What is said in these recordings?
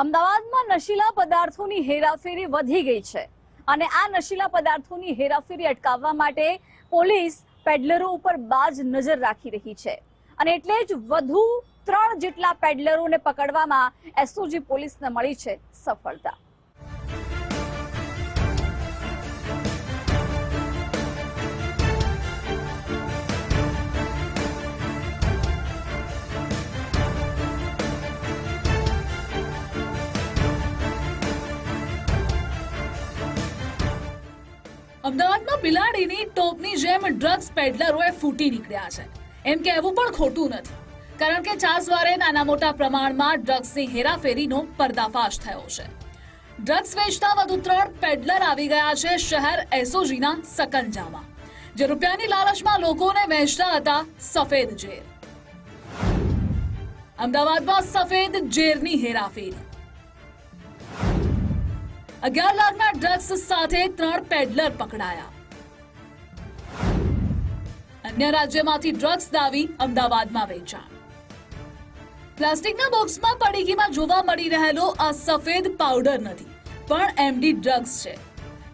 અમદાવાદમાં નશીલા પદાર્થોની હેરાફેરી વધી ગઈ છે અને આ નશીલા પદાર્થોની હેરાફેરી અટકાવવા માટે પોલીસ પેડલરો ઉપર બાજ નજર રાખી રહી છે. અને એટલે જ વધુ ત્રણ જેટલા પેડલરોને પકડવામાં એસઓજી પોલીસને મળી છે સફળતા. અમદાવાદમાં બિલાડીની ટોપની જેમ ડ્રગ્સ પેડલરોએ ફૂટી નીકળ્યા છે. એમ કહેવું પણ ખોટું નથી. કારણ કે ચાસવારે નાના મોટા પ્રમાણમાં ડ્રગ્સની હેરાફેરીનો પર્દાફાશ થયો છે. ડ્રગ્સ વેચતા વધુ ત્રણ પેડલર આવી ગયા છે શહેર એસઓજીના સકંજામાં, જે રૂપિયાની લાલચમાં લોકોને વેચતા હતા સફેદ ઝેર અમદાવાદમાં સફેદ ઝેરની હેરાફેરી. અગિયાર લાખના ડ્રગ્સ સાથે ત્રણ પેડલર પકડાયા. અન્ય રાજ્યમાંથી ડ્રગ્સ દાવી અમદાવાદમાં વેચાણ. પ્લાસ્ટિકના બોક્સમાં પડીકીમાં જોવા મળી રહેલો આ સફેદ પાવડર નથી, પણ એમડી ડ્રગ્સ છે.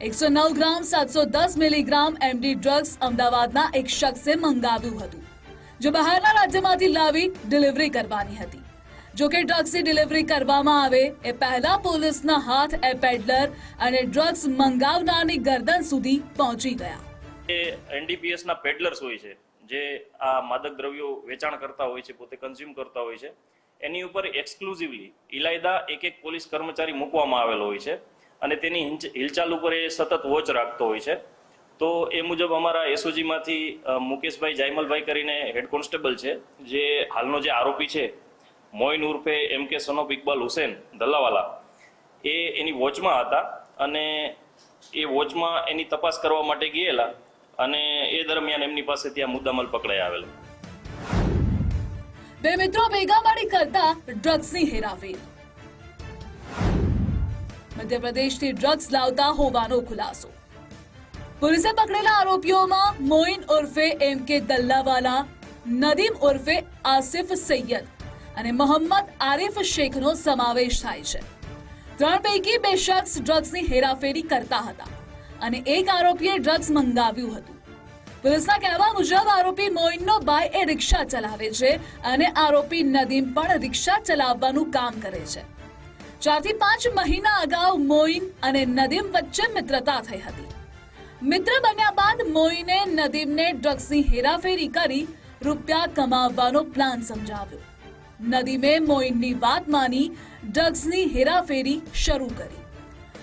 એકસો નવ ગ્રામ, સાતસો દસ મિલીગ્રામ એમડી ડ્રગ્સ અમદાવાદના એક શખ્સે મંગાવ્યું હતું, જો બહારના રાજ્યમાંથી લાવી ડિલિવરી કરવાની હતી. જો કે ડ્રગ્સની ડિલિવરી કરવામાં આવે, એ પહેલા પોલીસના હાથ એ પેડલર અને ડ્રગ્સ મંગાવનારની ગરદન સુધી પહોંચી ગયા. એ એનડીપીએસના પેડલર્સ હોય છે, જે આ માદક દ્રવ્યો વેચાણ કરતા હોય છે, પોતે કન્ઝ્યુમ કરતા હોય છે, એની ઉપર એક્સક્લુઝિવલી ઇલાયદા એક એક પોલીસ કર્મચારી મૂકવામાં આવેલો હોય છે અને તેની હિલચાલ ઉપર એ સતત વોચ રાખતો હોય છે. તો એ મુજબ અમારા એસઓજીમાંથી મુકેશભાઈ જાયમલભાઈ કરીને હેડ કોન્સ્ટેબલ છે, જે હાલનો જે આરોપી છે મોઇન ઉર્ફે એમ કે સનોફ ઇકબાલ હુસેન, દલ્લાવાલા. એ એની વોચમાં હતા અને એ વોચમાં એની તપાસ કરવા માટે ગયેલા અને એ દરમિયાન એમની પાસે ત્યાં મુદ્દામાલ પકડાઈ આવેલો. બે મિત્રો ભેગા મળી કરતા ડ્રગ્સની હેરાફેરી. મધ્યપ્રદેશથી ડ્રગ્સ લાવતા હોવાનો ખુલાસો. પોલીસે પકડેલા આરોપીઓમાં મોઇન ઉર્ફે એમ કે દલ્લાવાલા, નદીમ ઉર્ફે આસિફ સૈયદ અને મોહમ્મદ આરિફ શેખનો સમાવેશ થાય છે. ત્રણ પૈકી બે શખ્સ ડ્રગ્સની હેરાફેરી કરતા હતા અને એક આરોપીએ ડ્રગ્સ મંગાવ્યું હતું. પોલીસના કહેવા મુજબ આરોપી મોઇનનો ભાઈ એ રિક્ષા ચલાવે છે અને આરોપી નદીમ પણ રિક્ષા ચલાવવાનું કામ કરે છે. ચારથી પાંચ મહિના અગાઉ મોઇન અને નદીમ વચ્ચે મિત્રતા થઈ હતી. મિત્ર બન્યા બાદ મોઈને નદીમને ડ્રગ્સની હેરાફેરી કરી રૂપિયા કમાવવાનો પ્લાન સમજાવ્યો. નદીમે મોઇનની વાત માની ડ્રગ્સની હેરાફેરી શરૂ કરી.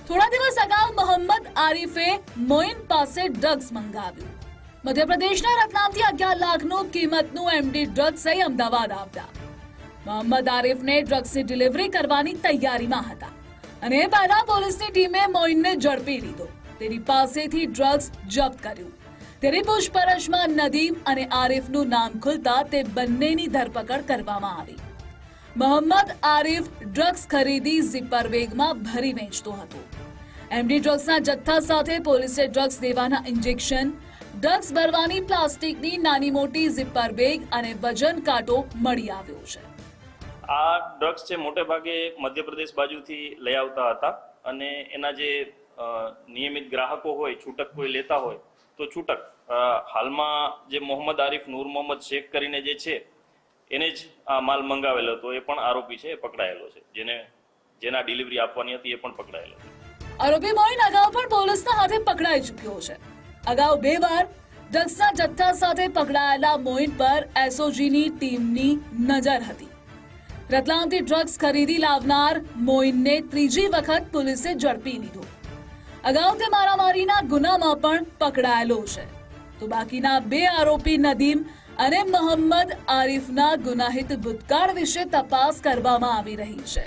થોડા દિવસ અગાઉ મોહમ્મદ આરિફે મોઇન પાસે ડ્રગ્સ મંગાવ્યું. મધ્યપ્રદેશના રતલામથી અગિયાર લાખનું કિંમતનું એમડી ડ્રગ્સ લઈ અમદાવાદ આવ્યા મોહમ્મદ આરિફને ડ્રગ્સની ડિલિવરી કરવાની તૈયારીમાં હતા અને પહેલા પોલીસની ટીમે મોઇનને ઝડપી લીધો. તેની પાસેથી ડ્રગ્સ જપ્ત કર્યું. તેની પૂછપરછમાં નદીમ અને આરિફનું નામ ખુલતા તે બંનેની ધરપકડ કરવામાં આવી. મોહમ્મદ આરિફ ડ્રગ્સ ખરીદી ઝિપર બેગમાં ભરી વેચતો હતો. એમડી ડ્રગ્સના જથ્થા સાથે પોલીસે ડ્રગ્સ દેવાના ઇન્જેક્શન, ડ્રગ્સ ભરવાની પ્લાસ્ટિકની નાની મોટી ઝિપર બેગ અને વજન કાંટો મળી આવ્યો છે. આ ડ્રગ્સ છે મોટે ભાગે મધ્યપ્રદેશ બાજુથી લઈ આવતા હતા અને એના જે નિયમિત ગ્રાહકો હોય, છૂટક કોઈ લેતા હોય તો છૂટક. હાલમાં જે મોહમ્મદ આરિફ, નૂર મોહમ્મદ શેખ કરીને જે છે, એને જ આ માલ મંગાવેલો હતો, એ પણ આરોપી છે, એ પકડાયેલો છે. જેને, જેના ડિલિવરી આપવાની હતી, એ પણ પકડાયેલો છે. આરોપી મોઇન અગાઉ પણ પોલીસના હાથે પકડાઈ ચૂક્યો છે. અગાઉ બે વાર ડ્રગ્સના જથ્થા સાથે પકડાયેલા મોઇન પર એસઓજીની ટીમની નજર હતી. રતલામથી ડ્રગ્સ ખરીદી લાવનાર મોઇનને ત્રીજી વખત પોલીસે ઝડપી લીધો. અગાઉ તે મારામારીના ગુનામાં પણ પકડાયેલો છે. તો બાકીના બે આરોપી નદીમ અને મોહમ્મદ આરિફના ગુનાહિત ભૂતકાળ વિશે તપાસ કરવામાં આવી રહી છે.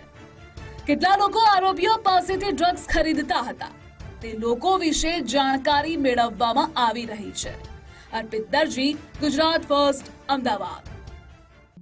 કેટલા લોકો આરોપીઓ પાસેથી ડ્રગ્સ ખરીદતા હતા, તે લોકો વિશે જાણકારી મેળવવામાં આવી રહી છે. અર્પિત દરજી, ગુજરાત ફર્સ્ટ, અમદાવાદ.